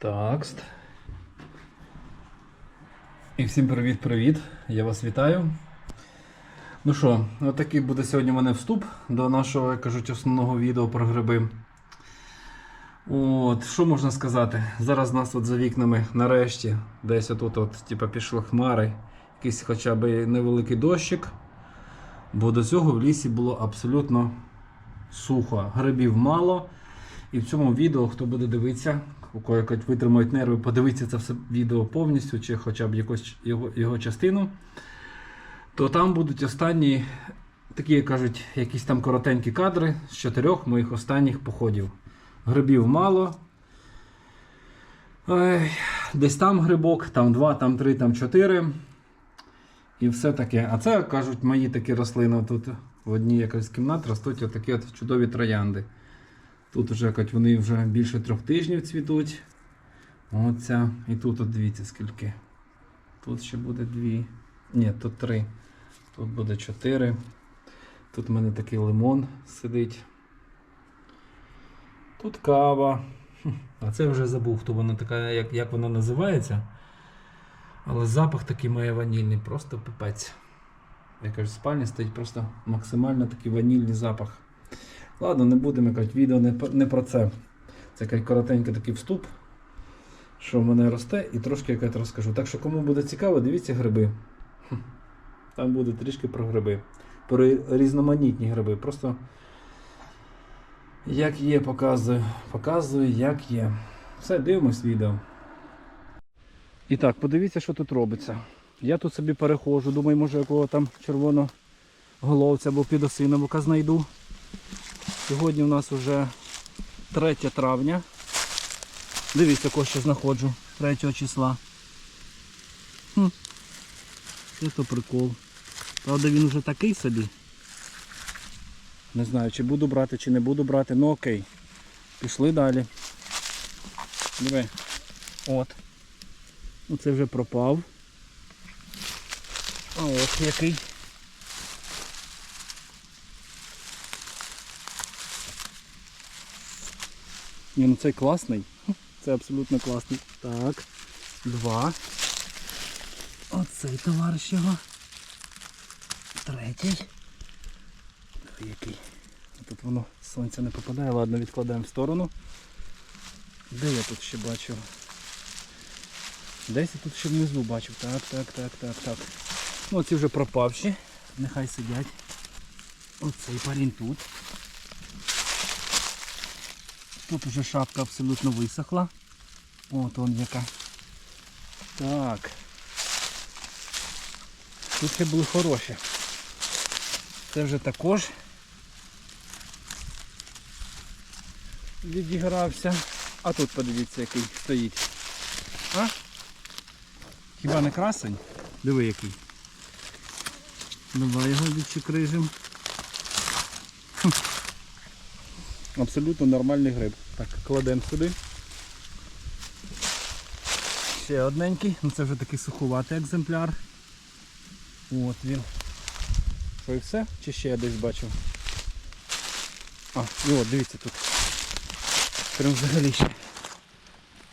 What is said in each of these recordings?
Такст. І всім привіт-привіт! Я вас вітаю. Ну що, отакий буде сьогодні у мене вступ до нашого, як кажуть, основного відео про гриби. От, що можна сказати? Зараз у нас от за вікнами нарешті десь отут от, типу, пішли хмари, якийсь хоча б невеликий дощик. Бо до цього в лісі було абсолютно сухо. Грибів мало. І в цьому відео, хто буде дивитися, у кого якось витримають нерви, подивитися це все відео повністю, чи хоча б якусь його, його частину, то там будуть останні, такі, як кажуть, якісь там коротенькі кадри з чотирьох моїх останніх походів. Грибів мало. Ой, десь там грибок, там два, там три, там чотири. І все таке. А це кажуть мої такі рослини. Тут в одній якось кімнат ростуть отакі от чудові троянди. Тут вже вони вже більше трьох тижнів цвітуть. Оця. І тут от дивіться скільки. Тут ще буде дві. Ні, тут три. Тут буде чотири. Тут в мене такий лимон сидить. Тут кава. А це вже забув, хто вона така, як, як вона називається. Але запах такий має ванільний, просто пипець. Я кажу, в спальні стоїть просто максимально такий ванільний запах. Ладно, не будемо кажуть, відео не, не про це. Це якийсь коротенький такий вступ, що в мене росте, і трошки якось розкажу. Так що, кому буде цікаво, дивіться гриби. Там буде трішки про гриби. Про різноманітні гриби. Просто як є, показую. Показую, як є. Все, дивимось відео. І так, подивіться, що тут робиться. Я тут собі перехожу, думаю, може якого там червоноголовця або підосиновика знайду. Сьогодні у нас вже 3 травня. Дивіться, кого ще знаходжу 3 числа. Хм. Це то прикол. Правда він вже такий собі. Не знаю, чи буду брати, чи не буду брати, ну окей. Пішли далі. Диви. От. Ну це вже пропав. А ось який. Ні, ну цей класний. Це абсолютно класний. Так. Два. Оцей товариш його. Третій. Який. Тут воно сонце не попадає, ладно, відкладаємо в сторону. Де я тут ще бачив? Десь я тут ще внизу бачив. Так, так, так, так, так. Ну ці вже пропавші. Нехай сидять. Оцей парень тут. Тут уже шапка абсолютно висохла. От он яка. Так. Тут ще були хороші. Це вже також відігрався. А тут подивіться, який стоїть. А? Хіба не красень? Диви який. Давай його відчекрижим. Хм. Абсолютно нормальний гриб. Так, кладемо сюди. Ще одненький, ну це вже такий сухуватий екземпляр. От він. Що і все? Чи ще я десь бачив? А, і от, дивіться тут. Прям взагалі ще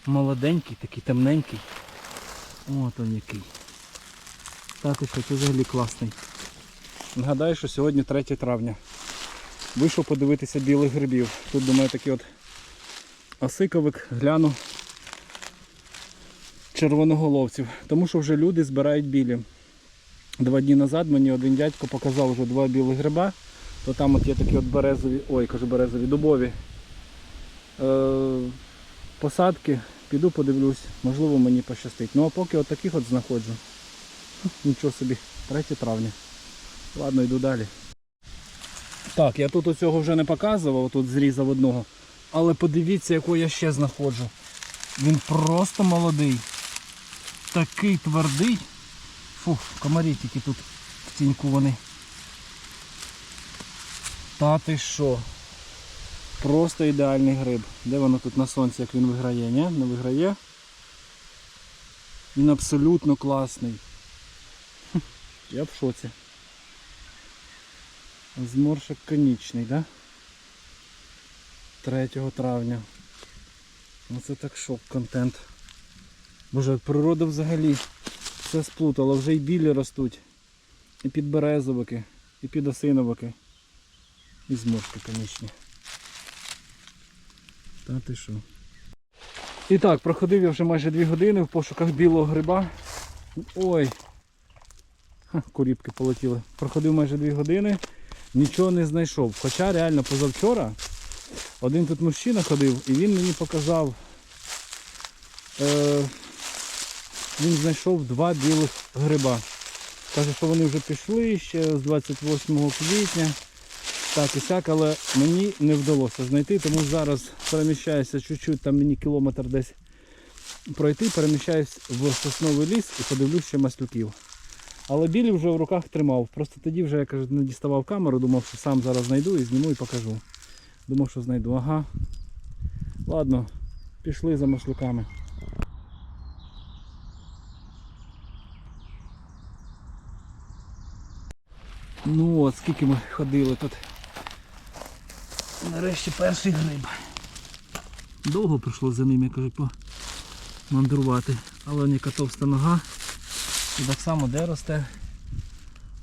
молоденький, такий темненький. От он який. Так і що, це взагалі класний. Нагадаю, що сьогодні 3 травня. Вийшов подивитися білих грибів. Тут, думаю, такий от осиковик, гляну червоноголовців. Тому що вже люди збирають білі. Два дні назад мені один дядько показав вже два білих гриба. То там от є такі от березові, ой, кажу березові, дубові е, посадки. Піду подивлюсь, можливо мені пощастить. Ну а поки от таких от знаходжу. Нічого собі, 3 травня. Ладно, йду далі. Так, я тут оцього вже не показував, тут зрізав одного. Але подивіться, якого я ще знаходжу. Він просто молодий. Такий твердий. Фух, комарі тільки тут в тіньку вони. Та ти що? Просто ідеальний гриб. Де воно тут на сонці, як він виграє, ні? Не виграє? Він абсолютно класний. Я в шоці. Зморшок конічний, да? 3 травня. Ну це так шок контент. Боже, природа взагалі все сплутала, вже й білі ростуть. І підберезовики, і підосиновики. І зморшки, конечно. Та ти що? І так, проходив я вже майже 2 години в пошуках білого гриба. Ой. Ха, куріпки полетіли. Проходив майже 2 години, нічого не знайшов. Хоча реально позавчора один тут мужчина ходив і він мені показав. Е, він знайшов два білих гриба. Каже, що вони вже пішли ще з 28 квітня. Так і сяк, але мені не вдалося знайти, тому зараз переміщаюся чуть-чуть, там мені кілометр десь пройти, переміщаюсь в сосновий ліс і подивлюсь ще маслюків. Але білі вже в руках тримав. Просто тоді вже я кажу, не діставав камеру, думав, що сам зараз знайду і зніму і покажу. Думав, що знайду. Ага. Ладно, пішли за маслюками. Ну от, скільки ми ходили тут. Нарешті перший гриб. Довго прийшло за ним, я кажу, помандрувати. Але не товста нога. І так само де росте.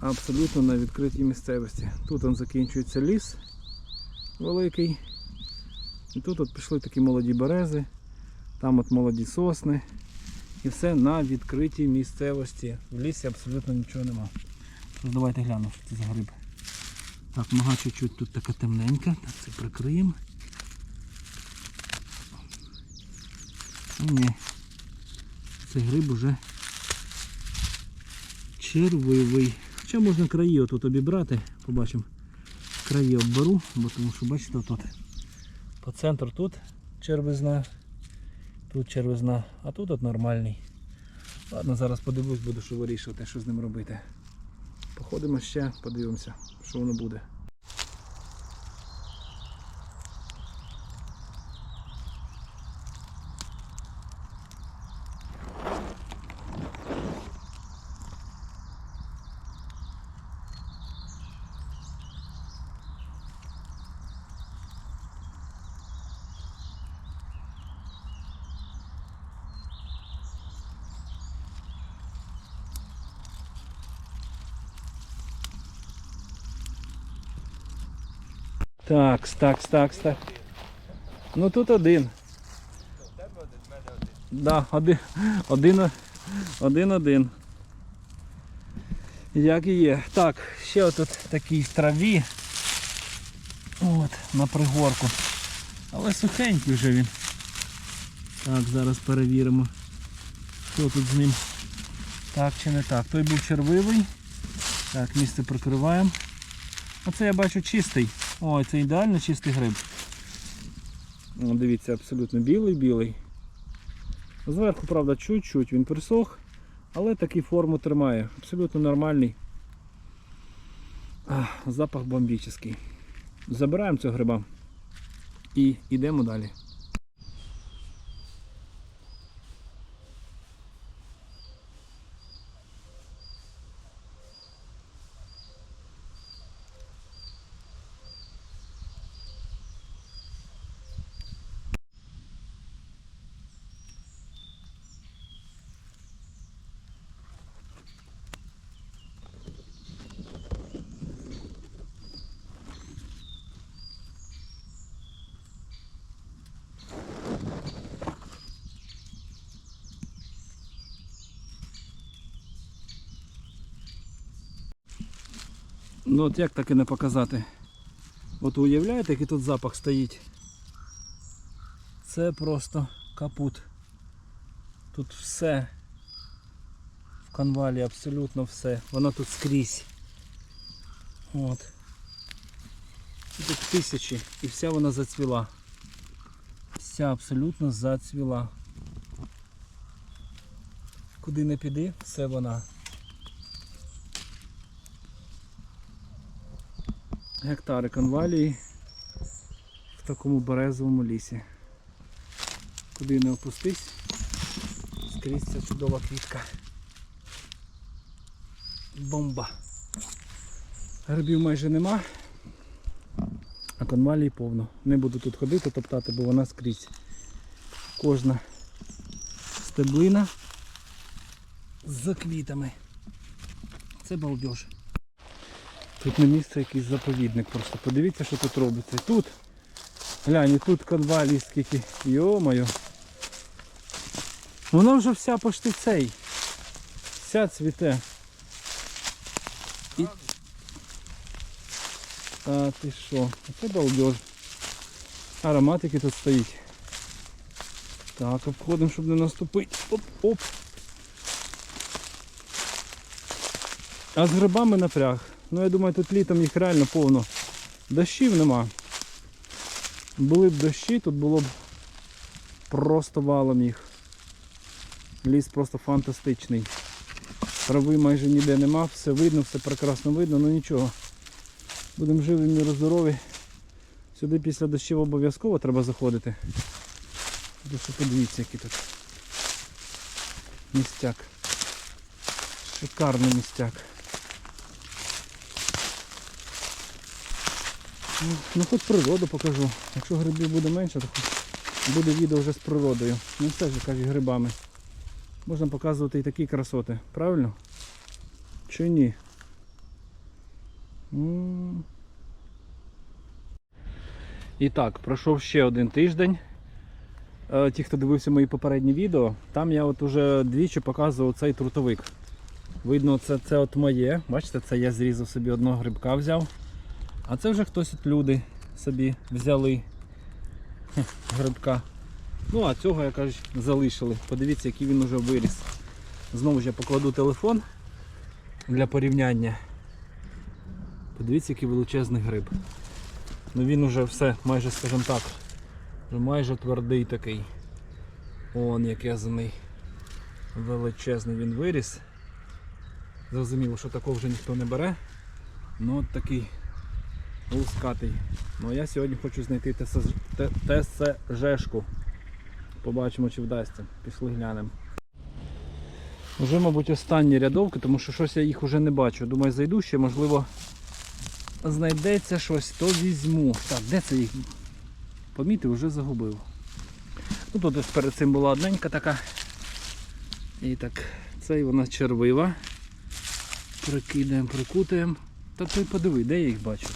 Абсолютно на відкритій місцевості. Тут он закінчується ліс великий. І тут от пішли такі молоді берези, там от молоді сосни. І все на відкритій місцевості. В лісі абсолютно нічого нема. Тож давайте глянемо, що це за гриб. Так, нога чуть-чуть тут така темненька. Так, це прикриємо. Ні. Цей гриб уже червивий. Хоча можна краї отут обібрати, побачимо. Краї обберу, бо тому що бачите тут по центру тут червизна, тут червизна, а тут от нормальний. Ладно, зараз подивлюсь, буду що вирішувати, що з ним робити. Походимо ще, подивимося, що воно буде. Так, так, так, так. Ну тут один. Да, один, один, один, один. Як і є. Так, ще отут такий траві. От, на пригорку. Але сухенький вже він. Так, зараз перевіримо. Що тут з ним? Так чи не так. Той був червивий. Так, місце прикриваємо. Оце я бачу чистий. Ой, це ідеально чистий гриб. О, дивіться, абсолютно білий-білий. Зверху, правда, чуть-чуть він присох, але таку форму тримає. Абсолютно нормальний. Ах, запах бомбічний. Забираємо цього гриба і йдемо далі. Ну от як таки не показати. От уявляєте, який тут запах стоїть? Це просто капут. Тут все. В канвалі абсолютно все. Воно тут скрізь. От. Тут тисячі. І вся вона зацвіла. Вся абсолютно зацвіла. Куди не піди, все вона. Гектари конвалії в такому березовому лісі. Куди не опустись, скрізь ця чудова квітка. Бомба. Грибів майже нема, а конвалії повно. Не буду тут ходити, топтати, бо вона скрізь. кожна стеблина з квітами. Це балдеж. Тут не місце якийсь заповідник просто. Подивіться, що тут робиться. Тут, глянь, і тут конвалій скільки. Йо-моє. Вона вже вся почти цей. Вся цвіте. І... А ти що? Це балдеж. Аромат який тут стоїть. Так, обходимо, щоб не наступити. Оп-оп. А з грибами напряг. Ну я думаю, тут літом їх реально повно. Дощів нема. Були б дощі, тут було б просто валом їх. Ліс просто фантастичний. Трави майже ніде нема, все видно, все прекрасно видно, ну нічого. Будемо живі, міру здорові. Сюди після дощів обов'язково треба заходити. Що подивіться, який тут містяк. Шикарний містяк. Ну, Ну хоч природу покажу. Якщо грибів буде менше, то буде відео вже з природою. Не все ж кажуть грибами. Можна показувати і такі красоти, правильно? Чи ні? І так, пройшов ще один тиждень. Е, Ті, хто дивився мої попередні відео, там я от уже двічі показував цей трутовик. Видно, це, це от моє. Бачите, це я зрізав собі одного грибка взяв. А це вже хтось от люди собі взяли хе, грибка. Ну а цього, як кажуть, залишили. Подивіться, який він уже виріс. Знову ж я покладу телефон для порівняння. Подивіться, який величезний гриб. Ну він уже все, майже, скажімо так, майже твердий такий. Он якезний. Величезний він виріс. Зрозуміло, що такого вже ніхто не бере. Ну от такий лускатий. Ну а я сьогодні хочу знайти ТСЖшку. Побачимо чи вдасться. Пішли глянемо. Вже, мабуть, останні рядовки, тому що щось я їх вже не бачу. Думаю, зайду ще, можливо, знайдеться щось, то візьму. Так, де це їх? Помітив, вже загубив. Ну тут ось перед цим була одненька така. І так, цей вона червива. Прикидаємо, прикутуємо. Та ти подиви, де я їх бачу?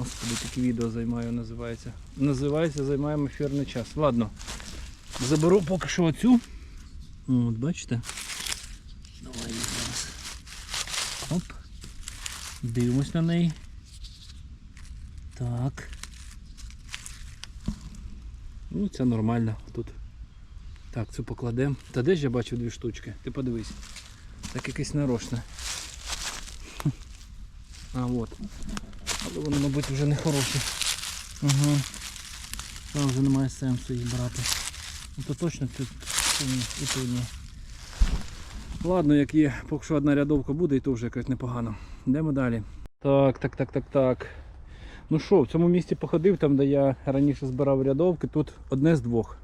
Господи, таке відео займаю, називається. Називається займаємо ефірний час. Ладно. Заберу поки що оцю. От, бачите? Давай її зараз. Оп. Дивимось на неї. Так. Ну, це нормально тут. Так, цю покладемо. Та де ж я бачив дві штучки? Ти подивись. Так якесь нарочне. А, от. Але вони, мабуть, вже не хороші. Ага. Та вже немає сенсу їх брати. Ну то точно тут і тут ні. Ладно, як є, поки що одна рядовка буде, і то вже якось непогано. Йдемо далі. Так, так, так, так, так. Ну що, в цьому місці походив, там де я раніше збирав рядовки, тут одне з двох.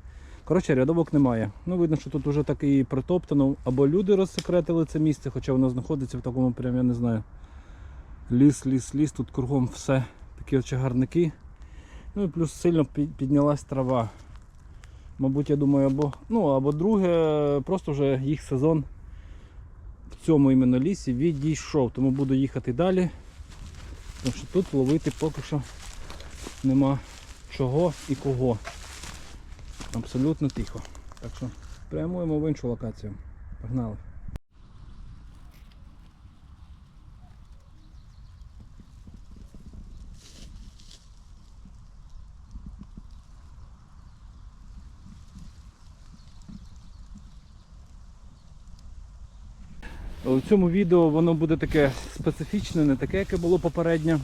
Коротше, рядовок немає. Ну, видно, що тут вже так і притоптано. Або люди розсекретили це місце, хоча воно знаходиться в такому прям, я не знаю. Ліс, ліс, ліс, тут кругом все такі от чагарники. Ну і плюс сильно піднялась трава. Мабуть, я думаю, або, ну, або друге, просто вже їх сезон в цьому іменно лісі відійшов, тому буду їхати далі. Тому що тут ловити поки що нема чого і кого. Абсолютно тихо. Так що прямуємо в іншу локацію. Погнали. У цьому відео воно буде таке специфічне, не таке, яке було попереднє.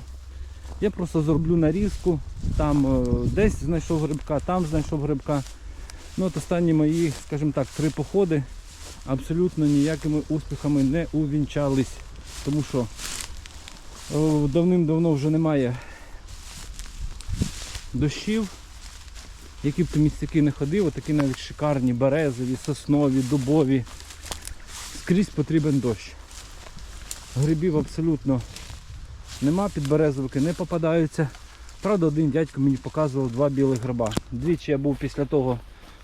Я просто зроблю нарізку, там е, десь знайшов грибка, там знайшов грибка. Ну от останні мої, скажімо так, три походи абсолютно ніякими успіхами не увінчались. Тому що е, давним-давно вже немає дощів. Які б ти місцяки не ходив, такі навіть шикарні, березові, соснові, дубові. Скрізь потрібен дощ. Грибів абсолютно нема, підберезовики не попадаються. Правда, один дядько мені показував два білих гриба. Двічі я був після того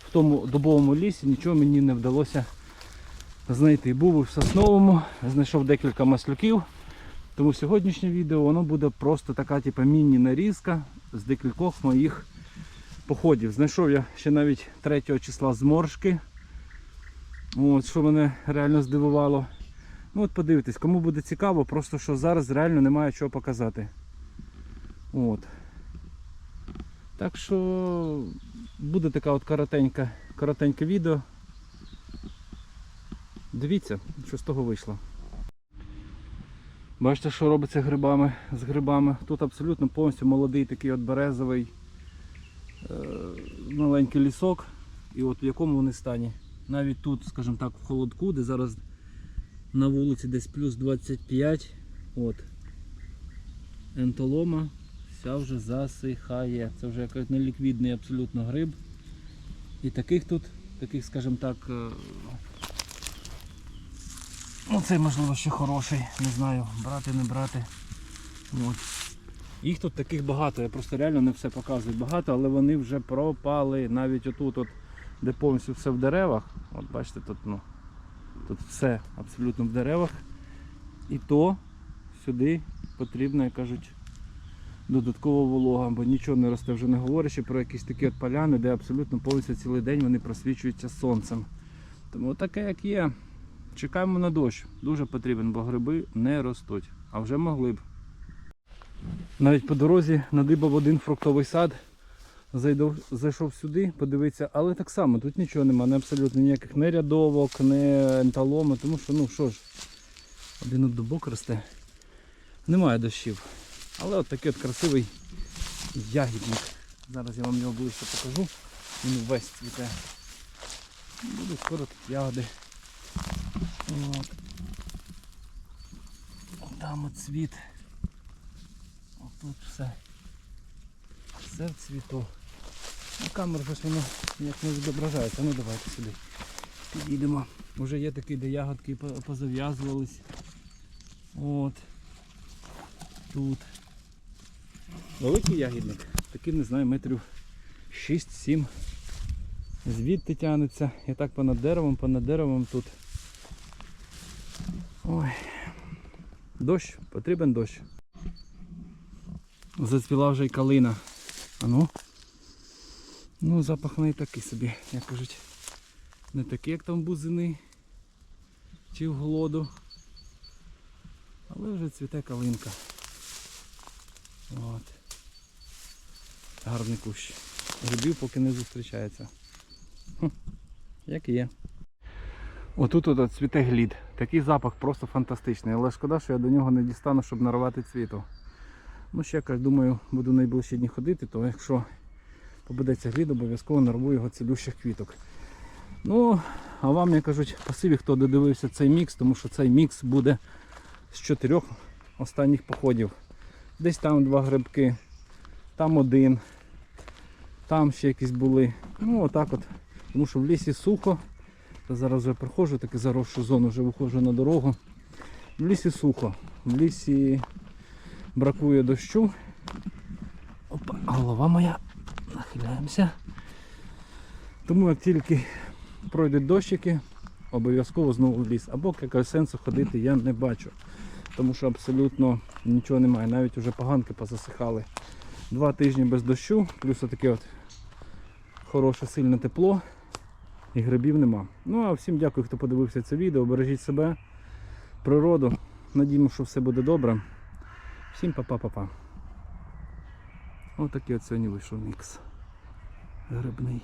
в тому дубовому лісі нічого мені не вдалося знайти. Був в сосновому, знайшов декілька маслюків. Тому сьогоднішнє відео воно буде просто така типу, міні-нарізка з декількох моїх походів. Знайшов я ще навіть 3 числа зморшки. От, що мене реально здивувало. Ну от подивитесь, кому буде цікаво, просто що зараз реально немає чого показати. От. Так що буде така от коротенька, коротеньке відео. Дивіться, що з того вийшло. Бачите, що робиться грибами, з грибами. Тут абсолютно повністю молодий такий от березовий е, маленький лісок. І от в якому вони стані. Навіть тут, скажімо так, в холодку, де зараз на вулиці десь плюс 25, от, ентолома вся вже засихає. Це вже якийсь неліквідний абсолютно гриб. І таких тут, таких, скажімо так, е, ну цей можливо ще хороший, не знаю, брати, не брати. От. Їх тут таких багато, я просто реально не все показую багато, але вони вже пропали. Навіть отут, от, де повністю все в деревах. От бачите, тут ну, тут все абсолютно в деревах. І то сюди потрібно, як кажуть, додаткова волога, бо нічого не росте, вже не говорячи про якісь такі от поляни, де абсолютно повністю цілий день вони просвічуються сонцем. Тому таке як є. Чекаємо на дощ. Дуже потрібен, бо гриби не ростуть. А вже могли б. Навіть по дорозі надибав один фруктовий сад. Зайдов, зайшов сюди, подивитися, але так само тут нічого немає, абсолютно ніяких не рядовок, не енталоми, тому що, ну що ж, один дубок росте. Немає дощів. Але от такий от красивий ягідник. Зараз я вам його ближче покажу. Він весь цвіте. Будуть скоро тут ягоди. От. Там от цвіт. Тут все. Все в цвіту. Ну, камера щось воно як не відображається. Ну давайте сюди. Підійдемо. Уже є такі, де ягодки по- позав'язувались. От. Тут. Великий ягідник. Такий, не знаю, метрів 6-7. Звідти тягнеться. І так понад деревом, понад деревом тут. Ой. Дощ, потрібен дощ. Зацвіла вже й калина. А ну. Запах не такий собі, як кажуть. Не такий, як там бузини чи в голоду. Але вже цвіте калинка. От. Гарний кущ. Грибів поки не зустрічається. Хм, як є. Отут от цвіте глід. Такий запах просто фантастичний. Але шкода, що я до нього не дістану, щоб нарвати цвіту. Ну, ще думаю, буду найближчі дні ходити, то якщо попадеться глід, обов'язково нарву його цілющих квіток. Ну, а вам, як кажуть, спасибі, хто додивився цей мікс, тому що цей мікс буде з чотирьох останніх походів. Десь там два грибки, там один, там ще якісь були. Ну, отак от. Тому що в лісі сухо. Я зараз вже проходжу, таки заросшу зону, вже виходжу на дорогу. В лісі сухо. В лісі бракує дощу. Опа, голова моя. Нахиляємося. Тому як тільки пройдуть дощики, обов'язково знову в ліс. Або якогось сенсу ходити я не бачу. Тому що абсолютно нічого немає. Навіть вже поганки позасихали. Два тижні без дощу, плюс таке от хороше сильне тепло і грибів нема. Ну а всім дякую, хто подивився це відео. Бережіть себе, природу. Надіємо, що все буде добре. Всім па-па-па-па. Ось такий от сьогодні вийшов мікс. Грибний.